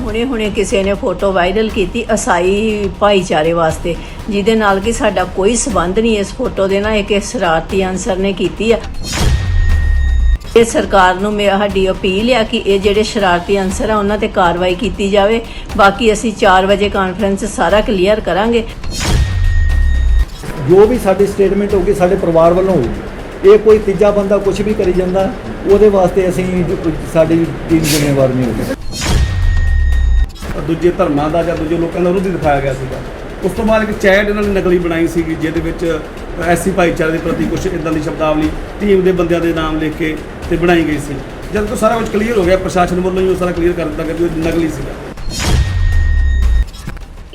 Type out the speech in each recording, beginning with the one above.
ਹੁਣੇ-ਹੁਣੇ ਕਿਸੇ ਨੇ photo viral ਕੀਤੀ ਅਸਾਈ ਭਾਈਚਾਰੇ ਵਾਸਤੇ, ਜਿਹਦੇ ਨਾਲ ਕਿ ਸਾਡਾ ਕੋਈ ਸਬੰਧ ਨਹੀਂ ਇਸ ਫੋਟੋ ਦੇ ਨਾਲ, ਇੱਕ ਸ਼ਰਾਰਤੀ ਅਨਸਰ ਨੇ ਕੀਤੀ ਆ। ਇਹ ਸਰਕਾਰ ਨੂੰ ਮੇਰਾ ਸਾਡੀ ਅਪੀਲ ਆ ਕਿ ਇਹ ਜਿਹੜੇ ਸ਼ਰਾਰਤੀ ਅਨਸਰ ਆ, ਉਹਨਾਂ ਤੇ ਕਾਰਵਾਈ ਕੀਤੀ ਜਾਵੇ। ਬਾਕੀ ਅਸੀਂ 4 ਵਜੇ ਕਾਨਫਰੰਸ ਸਾਰਾ ਕਲੀਅਰ ਕਰਾਂਗੇ। ਜੋ ਵੀ ਸਾਡੀ ਸਟੇਟਮੈਂਟ ਹੋਊਗੀ ਸਾਡੇ ਪਰਿਵਾਰ ਵੱਲੋਂ ਹੋਊਗੀ। ਇਹ ਕੋਈ ਤੀਜਾ ਬੰਦਾ ਕੁਝ ਵੀ ਕਰੀ ਜਾਂਦਾ, ਉਹਦੇ ਵਾਸਤੇ ਅਸੀਂ ਸਾਡੀ ਟੀਮ ਜ਼ਿੰਮੇਵਾਰ ਨਹੀਂ ਹੋਊਗੀ। ਦੂਜੇ ਧਰਮਾਂ ਦਾ ਜਾਂ ਦੂਜੇ ਲੋਕਾਂ ਦਾ ਵਿਰੋਧੀ ਦਿਖਾਇਆ ਗਿਆ ਸੀਗਾ। ਉਸ ਤੋਂ ਬਾਅਦ ਇੱਕ ਚੈਟ ਇਹਨਾਂ ਨੇ ਨਕਲੀ ਬਣਾਈ ਸੀਗੀ, ਜਿਹਦੇ ਵਿੱਚ ਐਸੀ ਭਾਈਚਾਰੇ ਦੇ ਪ੍ਰਤੀ ਕੁਝ ਇਦਾਂ ਦੀ ਸ਼ਬਦਾਵਲੀ ਟੀਮ ਦੇ ਬੰਦਿਆਂ ਦੇ ਨਾਮ ਲਿਖ ਕੇ ਤੇ ਬਣਾਈ ਗਈ ਸੀ। ਜਦ ਤੋਂ ਸਾਰਾ ਕੁਝ ਕਲੀਅਰ ਹੋ ਗਿਆ, ਪ੍ਰਸ਼ਾਸਨ ਵੱਲੋਂ ਹੀ ਉਹ ਸਾਰਾ ਕਲੀਅਰ ਕਰ ਦਿੱਤਾ ਗਿਆ ਕਿ ਉਹ ਨਕਲੀ ਸੀਗਾ।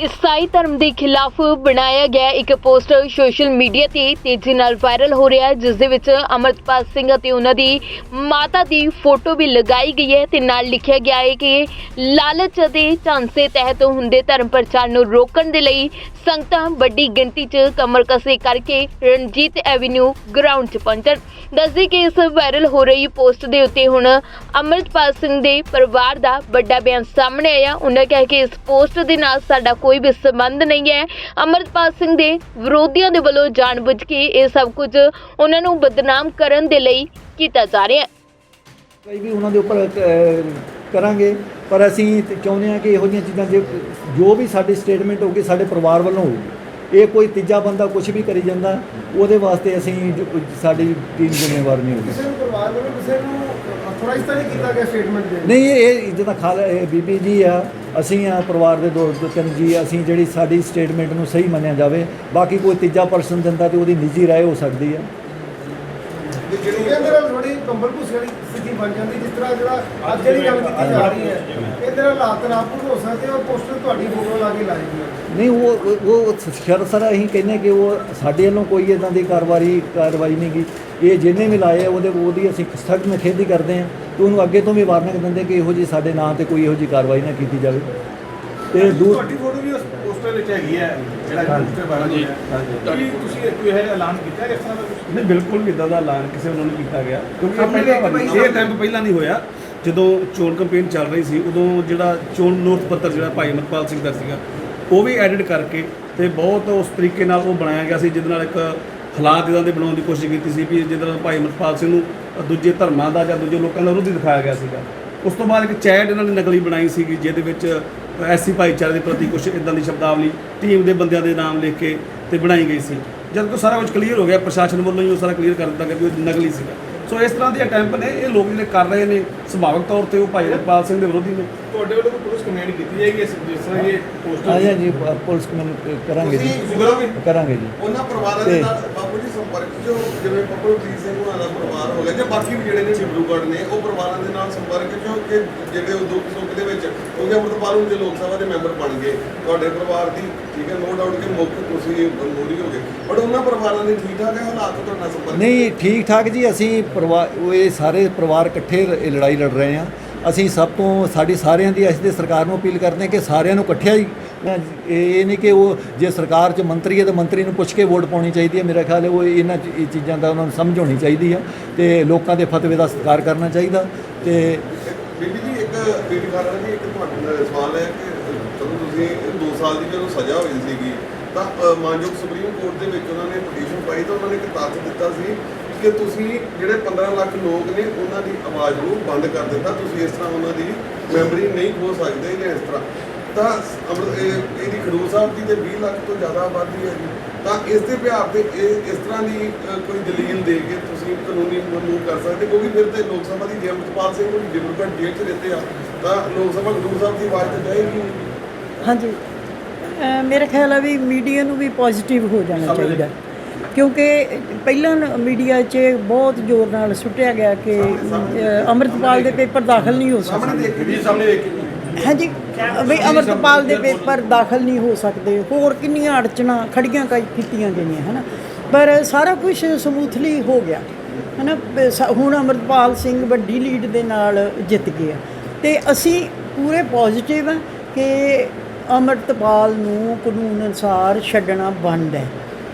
ਈਸਾਈ ਧਰਮ ਦੇ ਖਿਲਾਫ ਬਣਾਇਆ ਗਿਆ ਇੱਕ ਪੋਸਟਰ ਸੋਸ਼ਲ ਮੀਡੀਆ ਤੇ ਤੇਜ਼ੀ ਨਾਲ ਵਾਇਰਲ ਹੋ ਰਿਹਾ ਹੈ, ਜਿਸ ਦੇ ਵਿੱਚ ਅਮਰਤਪਾਲ ਸਿੰਘ ਅਤੇ ਉਹਨਾਂ ਦੀ ਮਾਤਾ ਦੀ ਫੋਟੋ ਵੀ ਲਗਾਈ ਗਈ ਹੈ ਤੇ ਨਾਲ ਲਿਖਿਆ ਗਿਆ ਹੈ ਕਿ ਲਾਲਚ ਅਤੇ ਝਾਂਸੇ ਤਹਿਤ ਹੁੰਦੇ ਧਰਮ ਪ੍ਰਚਾਰ ਨੂੰ ਰੋਕਣ ਦੇ ਲਈ ਸੰਗਤਾਂ ਵੱਡੀ ਗਿਣਤੀ 'ਚ ਕਮਰ ਕਸੇ ਕਰਕੇ ਰਣਜੀਤ ਐਵੀਨਿਊ ਗਰਾਊਂਡ 'ਚ ਪਹੁੰਚਣ। ਦੱਸਦੇ ਕਿ ਇਸ ਵਾਇਰਲ ਹੋ ਰਹੀ ਪੋਸਟ ਦੇ ਉੱਤੇ ਹੁਣ ਅਮਰਤਪਾਲ ਸਿੰਘ ਦੇ ਪਰਿਵਾਰ ਦਾ ਵੱਡਾ ਬਿਆਨ ਸਾਹਮਣੇ ਆਇਆ। ਉਹਨਾਂ ਕਿਹਾ ਕਿ ਇਸ ਪੋਸਟ ਦੇ ਨਾਲ ਸਾਡਾ ਕੋਈ ਵੀ ਸੰਬੰਧ ਨਹੀਂ ਹੈ। ਅਮਰਤਪਾਲ ਸਿੰਘ ਦੇ ਵਿਰੋਧੀਆਂ ਦੇ ਵੱਲੋਂ ਜਾਣਬੁੱਝ ਕੇ ਇਹ ਸਭ ਕੁਝ ਉਹਨਾਂ ਨੂੰ ਬਦਨਾਮ ਕਰਨ ਦੇ ਲਈ ਕੀਤਾ ਜਾ ਰਿਹਾ ਹੈ। ਕਈ ਵੀ ਉਹਨਾਂ ਦੇ ਉੱਪਰ ਅਹ, ਕਰਾਂਗੇ ਪਰ ਅਸੀਂ ਤੇ ਚਾਹੁੰਦੇ ਹਾਂ ਕਿ ਇਹੋ ਜਿਹੀਆਂ ਚੀਜ਼ਾਂ ਜੇ ਜੋ ਵੀ ਸਾਡੀ ਸਟੇਟਮੈਂਟ ਹੋਊਗੀ ਸਾਡੇ ਪਰਿਵਾਰ ਵੱਲੋਂ ਹੋਊਗੀ। ਇਹ ਕੋਈ ਤੀਜਾ ਬੰਦਾ ਕੁਝ ਵੀ ਕਰੀ ਜਾਂਦਾ ਉਹਦੇ ਵਾਸਤੇ ਅਸੀਂ ਜੋ- ਸਾਡੀ ਟੀਮ ਜ਼ਿੰਮੇਵਾਰ ਨਹੀਂ ਹੋਊਗੀ। ਕਿਸੇ ਨੂੰ ਕਿਸੇ ਨੂੰ ਅਥੋਰਾਈਜ਼ ਤਾਂ ਨਹੀਂ ਕੀਤਾ ਗਿਆ ਸਟੇਟਮੈਂਟ ਦੇ ਨਹੀਂ, ਇਹ ਜਿਹਦਾ ਖਾਲ ਇਹ ਬੀਬੀ ਜੀ ਆ, ਅਸੀਂ ਆ ਪਰਿਵਾਰ ਦੇ ਦੋ ਤਿੰਨ ਜੀ ਅਸੀਂ ਜਿਹੜੀ ਸਾਡੀ ਸਟੇਟਮੈਂਟ ਨੂੰ ਸਹੀ ਮੰਨਿਆ ਜਾਵੇ, ਬਾਕੀ ਕੋਈ ਤੀਜਾ ਪਰਸਨ ਦਿੰਦਾ ਤੇ ਉਹਦੀ ਨਿੱਜੀ ਰਾਏ ਹੋ ਸਕਦੀ ਆ। ਜਿਹੜੀ ਅੰਦਰ ਥੋੜੀ ਕੰਬਲ ਭੂਸ ਵਾਲੀ ਸਥਿਤੀ ਬਣ ਜਾਂਦੀ, ਜਿਸ ਤਰ੍ਹਾਂ ਜਿਹੜਾ ਅੱਜ ਜਿਹੜੀ ਗੱਲ ਕੀਤੀ ਜਾ ਰਹੀ ਹੈ। ਇਹਦੇ ਨਾਲ ਹਾਲਾਤ ਨਾਪੂਰ ਹੋ ਸਕਦੇ ਔਰ ਪੋਸਟਰ ਤੁਹਾਡੀ ਫੋਟੋ ਲਾ ਕੇ ਲਾਈ ਨਹੀਂ, ਉਹ ਉਹ- ਉਹ ਸ਼ਰ, ਅਸੀਂ ਕਹਿੰਦੇ ਕਿ ਉਹ ਸਾਡੇ ਵੱਲੋਂ ਕੋਈ ਇਦਾਂ ਦੀ ਕਾਰਵਾਈ ਕਾਰਵਾਈ ਨਹੀਂ ਗੀ ਇਹ ਜਿਹਨੇ ਵੀ ਲਾਏ ਉਹਦੇ ਉਹਦੀ ਅਸੀਂ ਸਖਤ ਨਿਖੇਧੀ ਕਰਦੇ ਹਾਂ ਤੇ ਉਹਨੂੰ ਅੱਗੇ ਤੋਂ ਵੀ ਵਾਰਨਿੰਗ ਦਿੰਦੇ ਕਿ ਇਹੋ ਜੀ ਸਾਡੇ ਨਾਂ ਤੇ ਕੋਈ ਇਹੋ ਜੀ ਕਾਰਵਾਈ ਨਾ ਕੀਤੀ ਜਾਵੇ। ਤੇ ਦੂਰ ਤੁਹਾਡੀ ਫੋਟੋ ਵੀ ਉਸ ਪੋਸਟਰ ਵਿੱਚ ਹੈਗੀ ਹੈ ਜਿਹੜਾ ਪੋਸਟਰ ਵਾਇਰਲ ਹੋਇਆ। ਕੀ ਤੁਸੀਂ ਕੋਈ ਇਹ ਐਲਾਨ ਕੀਤਾ ਇਸ ਤਰ੍ਹਾਂ ਦਾ ਕੁਝ ਨਹੀਂ ਬਿਲਕੁਲ ਵੀ ਇਦਾਂ ਦਾ ਐਲਾਨ ਕਿਸੇ ਵੱਲੋਂ ਨਹੀਂ ਕੀਤਾ ਗਿਆ। ਕਿਉਂਕਿ ਇਹ ਪਹਿਲਾਂ ਇਹ ਟਾਈਮ ਪਹਿਲਾਂ ਨਹੀਂ ਹੋਇਆ। ਜਦੋਂ ਚੋਣ ਕੈਂਪੇਨ ਚੱਲ ਰਹੀ ਸੀ ਉਦੋਂ ਜਿਹੜਾ ਚੋਣ ਨੋਟ ਪੱਤਰ ਜਿਹੜਾ ਭਾਈ ਅਮਰਪਾਲ ਸਿੰਘ ਦਾ ਸੀਗਾ ਉਹ ਵੀ ਐਡਿਟ ਕਰਕੇ ਤੇ ਬਹੁਤ ਉਸ ਤਰੀਕੇ ਨਾਲ ਉਹ ਬਣਾਇਆ ਗਿਆ ਸੀ ਜਿਹਦੇ ਨਾਲ ਇੱਕ ਹਾਲਾਤ ਇਦਾਂ ਦੇ ਬਣਾਉਣ ਦੀ ਕੋਸ਼ਿਸ਼ ਕੀਤੀ ਸੀ ਵੀ ਜਿਹਦੇ ਨਾਲ ਭਾਈ ਅਮਰਪਾਲ ਸਿੰਘ ਨੂੰ ਦੂਜੇ ਧਰਮਾਂ ਦਾ ਜਾਂ ਦੂਜੇ ਲੋਕਾਂ ਦਾ ਵਿਰੋਧੀ ਦਿਖਾਇਆ ਗਿਆ ਸੀਗਾ। ਉਸ ਤੋਂ ਬਾਅਦ ਇੱਕ ਚੈਟ ਇਹਨਾਂ ਨੇ ਨਕਲੀ ਬਣਾਈ ਸੀਗੀ ਜਿਹਦੇ ਵਿੱਚ ਐਸੀ ਭਾਈਚਾਰੇ ਦੇ ਪ੍ਰਤੀ ਕੁਝ ਇਦਾਂ ਦੀ ਸ਼ਬਦਾਵਲੀ ਟੀਮ ਦੇ ਬੰਦਿਆਂ ਦੇ ਨਾਮ ਲਿਖ ਕੇ ਤੇ ਬਣਾਈ ਗਈ ਸੀ। ਜਦ ਤੋਂ ਸਾਰਾ ਕੁਝ ਕਲੀਅਰ ਹੋ ਗਿਆ, ਪ੍ਰਸ਼ਾਸਨ ਵੱਲੋਂ ਹੀ ਉਹ ਸਾਰਾ ਕਲੀਅਰ ਕਰ ਦਿੱਤਾ ਗਿਆ ਵੀ ਉਹ ਨਕਲੀ ਸੀਗਾ। ਸੋ ਇਸ ਤਰ੍ਹਾਂ ਦੇ ਅਟੈਂਪ ਨੇ ਇਹ ਲੋਕ ਜਿਹੜੇ ਕਰ ਰਹੇ ਨੇ ਸੁਭਾਵਕ ਤੌਰ ਤੇ ਉਹ ਭਾਈ ਅਮਰਪਾਲ ਸਿੰਘ ਦੇ ਵਿਰੋਧੀ ਨੇ। ਤੁਹਾਡੇ ਵੱਲੋਂ ਕੋਈ ਪੁਲਿਸ ਕੰਪਲੇਂਟ ਕੀਤੀ ਜਾਏਗੀ? ਇਸ ਜਿਸ ਤਰ੍ਹਾਂ ਇਹ ਪੋਸਟਰ ਆ ਜੀ ਪੁਲਿਸ ਕਮਿਸ਼ਨ ਕਰਾਂਗੇ ਜੀ। ਕਰੋਗੇ ਕਰਾਂਗੇ ਜੀ। ਉਹਨਾਂ ਪਰਿਵਾਰਾਂ ਦੇ ਨਾਲ ਬਾਪੂ ਜੀ ਸੰਪਰਕ ਜੋ ਜਿਵੇਂ ਪੱਪੂ ਪ੍ਰੀਤ ਸਿੰਘ ਉਹਨਾਂ ਦਾ ਪਰਿਵਾਰ ਹੋ ਗਿਆ ਜਾਂ ਬਾਕੀ ਵੀ ਜਿਹੜੇ ਨੇ ਡਿਬਰੂਗੜ੍ਹ ਨੇ ਉਹ ਪਰਿਵਾਰਾਂ ਦੇ ਨਾਲ ਸੰਪਰਕ ਜੋ ਕਿ ਜਿਹੜੇ ਉਹ ਦੁੱਖ ਸੁੱਖ ਦੇ ਵਿੱਚ ਕਿਉਂਕਿ ਅੰਮ੍ਰਿਤਪਾਲ ਹੁਣ ਦੇ ਲੋਕ ਸਭਾ ਦੇ ਮੈਂਬਰ ਬਣ ਗਏ ਤੁਹਾਡੇ ਪਰਿਵਾਰ ਦੀ ਠੀਕ ਹੈ ਨੋ ਡਾਊਟ ਕਿ ਮੁੱਖ ਤੁਸੀਂ ਮੋਰੀ ਹੋ ਗਏ। ਬਟ ਉਹਨਾਂ ਪਰਿਵਾਰਾਂ ਦੇ ਠੀਕ ਠਾਕ ਹੈ ਹਾਲਾਤ ਤੁਹਾਡੇ ਸੰਪਰਕ ਨਹੀਂ ਠੀਕ ਠਾਕ ਜੀ ਅਸੀਂ ਪਰਿਵਾਰ ਉਹ ਇਹ ਸਾਰੇ ਪਰਿਵਾਰ ਇਕੱਠੇ ਇਹ ਲੜਾਈ ਲੜ ਰਹੇ ਹਾਂ ਅਸੀਂ ਸਭ ਤੋਂ, ਸਾਡੀ ਸਾਰਿਆਂ ਦੀ ਅਸੀਂ ਤੇ ਸਰਕਾਰ ਨੂੰ ਅਪੀਲ ਕਰਦੇ ਹਾਂ ਕਿ ਸਾਰਿਆਂ ਨੂੰ ਇਕੱਠਿਆਂ ਹੀ ਇਹ ਨਹੀਂ ਕਿ ਉਹ ਜੇ ਸਰਕਾਰ 'ਚ ਮੰਤਰੀ ਹੈ ਤਾਂ ਮੰਤਰੀ ਨੂੰ ਪੁੱਛ ਕੇ ਵੋਟ ਪਾਉਣੀ ਚਾਹੀਦੀ ਹੈ। ਮੇਰਾ ਖਿਆਲ ਹੈ ਉਹ ਇਹਨਾਂ ਚ- ਇਹ ਚੀਜ਼ਾਂ ਦਾ ਉਹਨਾਂ ਨੂੰ ਸਮਝ ਹੋਣੀ ਚਾਹੀਦੀ ਹੈ ਤੇ ਲੋਕਾਂ ਦੇ ਫਤਵੇ ਦਾ ਸਤਿਕਾਰ ਕਰਨਾ ਚਾਹੀਦਾ ਤੇ ਬੀਬੀ ਜੀ, ਇੱਕ ਬੀਬੀ ਖਾਨਾ ਜੀ, ਇੱਕ ਤੁਹਾਡੇ ਨਾਲ ਸਵਾਲ ਹੈ ਕਿ ਜਦੋਂ ਤੁਸੀਂ 2 ਸਾਲ ਦੀ ਜਦੋਂ ਸਜ਼ਾ ਹੋਈ ਸੀਗੀ ਤਾਂ ਮਾਨਯੋਗ ਸੁਪਰੀਮ ਕੋਰਟ ਦੇ ਵਿੱਚ ਉਹਨਾਂ ਨੇ ਪਟੀਸ਼ਨ ਪਾਈ ਤਾਂ ਉਹਨਾਂ ਨੇ ਇੱਕ ਤੱਥ ਦਿੱਤਾ ਸੀ ਕਿ ਤੁਸੀਂ ਜਿਹੜੇ 15 ਲੱਖ ਲੋਕ ਨੇ ਉਹਨਾਂ ਦੀ ਆਵਾਜ਼ ਨੂੰ ਬੰਦ ਕਰ ਦਿੱਤਾ। ਤੁਸੀਂ ਇਸ ਤਰ੍ਹਾਂ ਉਹਨਾਂ ਦੀ ਮੈਮਰੀ ਨਹੀਂ ਖੋ ਸਕਦੇ ਜਾਂ ਇਸ ਤਰ੍ਹਾਂ। ਤਾਂ ਇਹਦੀ ਖਡੂਰ ਸਾਹਿਬ ਦੀ ਤੇ 20 ਲੱਖ ਤੋਂ ਜ਼ਿਆਦਾ ਆਬਾਦੀ ਹੈ ਜੀ। ਤਾਂ ਇਸ ਦੇ ਬਿਹਾਰ ਤੇ ਇਹ ਇਸ ਤਰ੍ਹਾਂ ਦੀ ਕੋਈ ਦਲੀਲ ਦੇ ਕੇ ਤੁਸੀਂ ਕਾਨੂੰਨੀ ਮੂਵ ਕਰ ਸਕਦੇ ਕਿਉਂਕਿ ਫਿਰ ਤੇ ਲੋਕ ਸਭਾ ਦੀ ਜੇ ਅੰਮ੍ਰਿਤਪਾਲ ਸਿੰਘ ਨੂੰ ਡਿਬਰੂਗੜ੍ਹ ਜੇਲ੍ਹ 'ਚ ਰਹਿੰਦੇ ਆ। ਤਾਂ ਲੋਕ ਸਭਾ ਖਡੂਰ ਸਾਹਿਬ ਦੀ ਆਵਾਜ਼ ਤਾਂ ਜਾਏਗੀ। ਹਾਂਜੀ। ਮੇਰਾ ਖਿਆਲ ਹੈ ਵੀ ਮੀਡੀਆ ਨੂੰ ਵੀ ਪੋਜ਼ਿਟਿਵ ਹੋ ਜਾਣਾ ਚਾਹੀਦਾ। ਕਿਉਂਕਿ ਪਹਿਲਾਂ ਮੀਡੀਆ 'ਚ ਬਹੁਤ ਜ਼ੋਰ ਨਾਲ ਸੁੱਟਿਆ ਗਿਆ ਕਿ ਅੰਮ੍ਰਿਤਪਾਲ ਦੇ ਪੇਪਰ ਦਾਖਲ ਨਹੀਂ ਹੋ ਸਕਦੇ। ਸਾਹਮਣੇ ਦੇਖ ਜੀ ਸਾਹਮਣੇ ਦੇਖ ਕੇ ਹਾਂਜੀ ਵੀ ਅੰਮ੍ਰਿਤਪਾਲ ਦੇ ਪੇਪਰ ਦਾਖਲ ਨਹੀਂ ਹੋ ਸਕਦੇ। ਹੋਰ ਕਿੰਨੀਆਂ ਅੜਚਣਾ ਖੜੀਆਂ ਕੀਤੀਆਂ ਗਈਆਂ ਹਨਾ? ਪਰ ਸਾਰਾ ਕੁਝ ਸਮੂਥਲੀ ਹੋ ਗਿਆ ਹਨਾ? ਹੁਣ ਅੰਮ੍ਰਿਤਪਾਲ ਸਿੰਘ ਵੱਡੀ ਲੀਡ ਦੇ ਨਾਲ ਜਿੱਤ ਗਿਆ ਤੇ ਅਸੀਂ ਪੂਰੇ ਪੋਜ਼ਿਟਿਵ ਹਾਂ ਕਿ ਅੰਮ੍ਰਿਤਪਾਲ ਨੂੰ ਕਾਨੂੰਨ ਅਨੁਸਾਰ ਛੱਡਣਾ ਬੰਦ ਹੈ।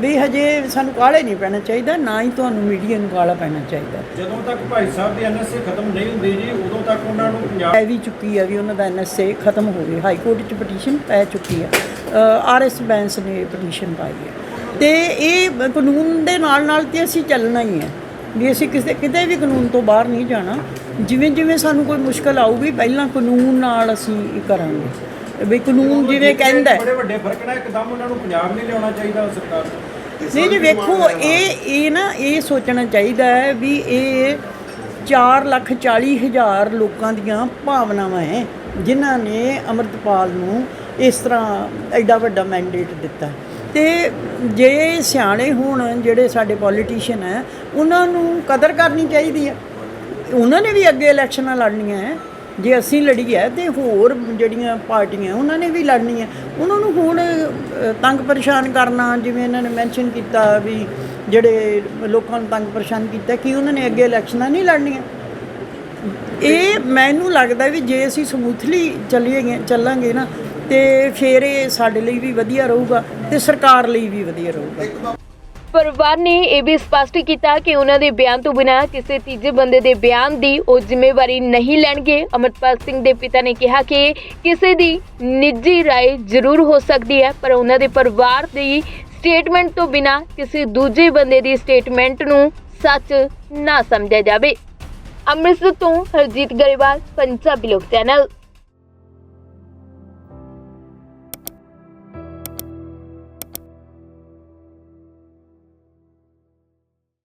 ਵੀ ਹਜੇ ਸਾਨੂੰ ਕਾਹਲੇ ਨਹੀਂ ਪੈਣਾ ਚਾਹੀਦਾ ਨਾ ਹੀ ਤੁਹਾਨੂੰ ਮੀਡੀਆ ਨੂੰ ਕਾਹਲਾ ਪੈਣਾ ਚਾਹੀਦਾ। ਜਦੋਂ ਤੱਕ ਭਾਈ ਸਾਹਿਬ ਦੀ ਐਨਐਸਏ ਖਤਮ ਨਹੀਂ ਹੁੰਦੀ ਜੀ ਉਦੋਂ ਤੱਕ ਉਹਨਾਂ ਨੂੰ ਪੰਜਾਬ ਵੀ ਚੁੱਕੀ ਆ ਵੀ ਉਹਨਾਂ ਦਾ ਐਨਐਸਏ ਖਤਮ ਹੋ ਗਿਆ ਹਾਈ ਕੋਰਟ 'ਚ ਪਟੀਸ਼ਨ ਪੈ ਚੁੱਕੀ ਆ। ਆਰਐਸ ਬੈਂਸ ਨੇ ਪਟੀਸ਼ਨ ਪਾਈ ਹੈ ਤੇ ਇਹ ਕਾਨੂੰਨ ਦੇ ਨਾਲ ਨਾਲ ਤੇ ਅਸੀਂ ਚੱਲਣਾ ਹੀ ਹੈ ਵੀ ਅਸੀਂ ਕਿਸੇ ਕਿਤੇ ਵੀ ਕਾਨੂੰਨ ਤੋਂ ਬਾਹਰ ਨਹੀਂ ਜਾਣਾ। ਜਿਵੇਂ ਜਿਵੇਂ ਸਾਨੂੰ ਕੋਈ ਮੁਸ਼ਕਲ ਆਊਗੀ ਪਹਿਲਾਂ ਕਾਨੂੰਨ ਨਾਲ ਅਸੀਂ ਇਹ ਕਰਾਂਗੇ। ਵੀ ਕਾਨੂੰਨ ਜਿਵੇਂ ਕਹਿੰਦਾ ਬੜੇ ਵੱਡੇ ਫ਼ਰਕ ਨਾਲ ਇੱਕਦਮ ਉਹਨਾਂ ਨੂੰ ਪੰਜਾਬ ਨਹੀਂ ਲਿਆਉਣਾ ਚਾਹੀਦਾ ਸਰਕਾਰ ਨੂੰ ਨਹੀਂ ਜੀ, ਵੇਖੋ, ਇਹ ਇਹ ਨਾ, ਇਹ ਸੋਚਣਾ ਚਾਹੀਦਾ ਹੈ ਵੀ ਇਹ 4 ਲੱਖ 40 ਹਜ਼ਾਰ ਲੋਕਾਂ ਦੀਆਂ ਭਾਵਨਾਵਾਂ ਹੈ, ਜਿਨ੍ਹਾਂ ਨੇ ਅਮਰਤਪਾਲ ਨੂੰ ਇਸ ਤਰ੍ਹਾਂ ਐਡਾ ਵੱਡਾ ਮੈਂਡੇਟ ਦਿੱਤਾ। ਤੇ ਜੇ ਸਿਆਣੇ ਹੋਣ, ਜਿਹੜੇ ਸਾਡੇ ਪੋਲੀਟੀਸ਼ੀਅਨ ਹੈ, ਉਹਨਾਂ ਨੂੰ ਕਦਰ ਕਰਨੀ ਚਾਹੀਦੀ ਹੈ। ਉਹਨਾਂ ਨੇ ਵੀ ਅੱਗੇ ਇਲੈਕਸ਼ਨਾਂ ਲੜਨੀਆਂ ਹੈ। ਜੇ ਅਸੀਂ ਲੜੀ ਹੈ ਤੇ ਹੋਰ ਜਿਹੜੀਆਂ ਪਾਰਟੀਆਂ ਉਹਨਾਂ ਨੇ ਵੀ ਲੜਨੀ ਹੈ ਉਹਨਾਂ ਨੂੰ ਹੁਣ ਤੰਗ ਪਰੇਸ਼ਾਨ ਕਰਨਾ, ਜਿਵੇਂ ਇਹਨਾਂ ਨੇ ਮੈਂਸ਼ਨ ਕੀਤਾ ਵੀ ਜਿਹੜੇ ਲੋਕਾਂ ਨੂੰ ਤੰਗ ਪਰੇਸ਼ਾਨ ਕੀਤਾ ਕਿ ਉਹਨਾਂ ਨੇ ਅੱਗੇ ਇਲੈਕਸ਼ਨਾਂ ਨਹੀਂ ਲੜਨੀਆਂ। ਇਹ ਮੈਨੂੰ ਲੱਗਦਾ ਵੀ ਜੇ ਅਸੀਂ ਸਮੂਥਲੀ ਚੱਲੀਏ ਚੱਲਾਂਗੇ ਨਾ, ਤੇ ਫਿਰ ਇਹ ਸਾਡੇ ਲਈ ਵੀ ਵਧੀਆ ਰਹੂਗਾ ਤੇ ਸਰਕਾਰ ਲਈ ਵੀ ਵਧੀਆ ਰਹੂਗਾ। ਪਰਿਵਾਰ ਨੇ ਇਹ ਵੀ ਸਪਸ਼ਟ ਕੀਤਾ ਕਿ ਉਹਨਾਂ ਦੇ ਬਿਆਨ ਤੋਂ ਬਿਨਾਂ ਕਿਸੇ ਤੀਜੇ ਬੰਦੇ ਦੇ ਬਿਆਨ ਦੀ ਉਹ ਜ਼ਿੰਮੇਵਾਰੀ ਨਹੀਂ ਲੈਣਗੇ ਅਮਰਪਾਲ ਸਿੰਘ ਦੇ ਪਿਤਾ ਨੇ ਕਿਹਾ ਕਿ ਕਿਸੇ ਦੀ ਨਿੱਜੀ رائے ਜ਼ਰੂਰ ਹੋ ਸਕਦੀ ਹੈ ਪਰ ਉਹਨਾਂ ਦੇ ਪਰਿਵਾਰ ਦੀ ਸਟੇਟਮੈਂਟ ਤੋਂ ਬਿਨਾਂ ਕਿਸੇ ਦੂਜੇ ਬੰਦੇ ਦੀ ਸਟੇਟਮੈਂਟ ਨੂੰ ਸੱਚ ਨਾ ਸਮਝਿਆ ਜਾਵੇ ਅੰਮ੍ਰਿਤਸਰ ਤੋਂ ਹਰਜੀਤ ਗਰੇਵਾਲ ਪੰਜਾਬੀ ਲੋਕ ਚੈਨਲ